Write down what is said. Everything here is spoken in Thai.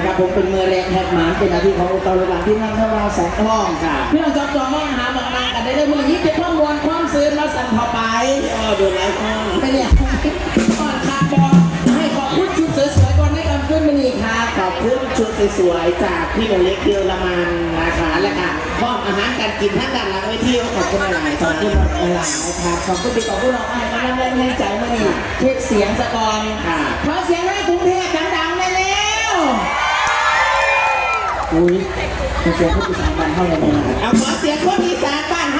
นะครับผมเป็นเมือแรงแทกหมานเป็นหน้าที่ขององค์กรบริการที่นั่งเข้าเราแสงทองค่ะพี่น้องจอมจอมมองหาหมากนางกันได้เลยมือนี้เก็บข้อมูลความซื้อมาสั่นเข้าไปเออดนไล่ข้อไม่เนี่ยก่อนขาดบอลให้ขอบคุณชุดสวยๆก่อนให้กำขึ้นมานี่ค่ะขอบคุณชุดสวยๆจากพี่หนูเล็กเดียวละมันนะคะและค่ะพร้อมอาหารการกินทั้งด้านหลังเวทีขอบคุณหลายๆขอบคุณหลายๆนะครับขอบคุณปีขอบคุณน้องไอ้มาแรงแรงใจมานี่เช็คเสียงสะกอนค่ะขอเสียงให้กรุงเทพดังๆได้แล้ว อุ้ยเสียงคนอีสานบ้านเท่าไหร่เนี่ยเอาขอเสียงคนอีสานบ้านเฮา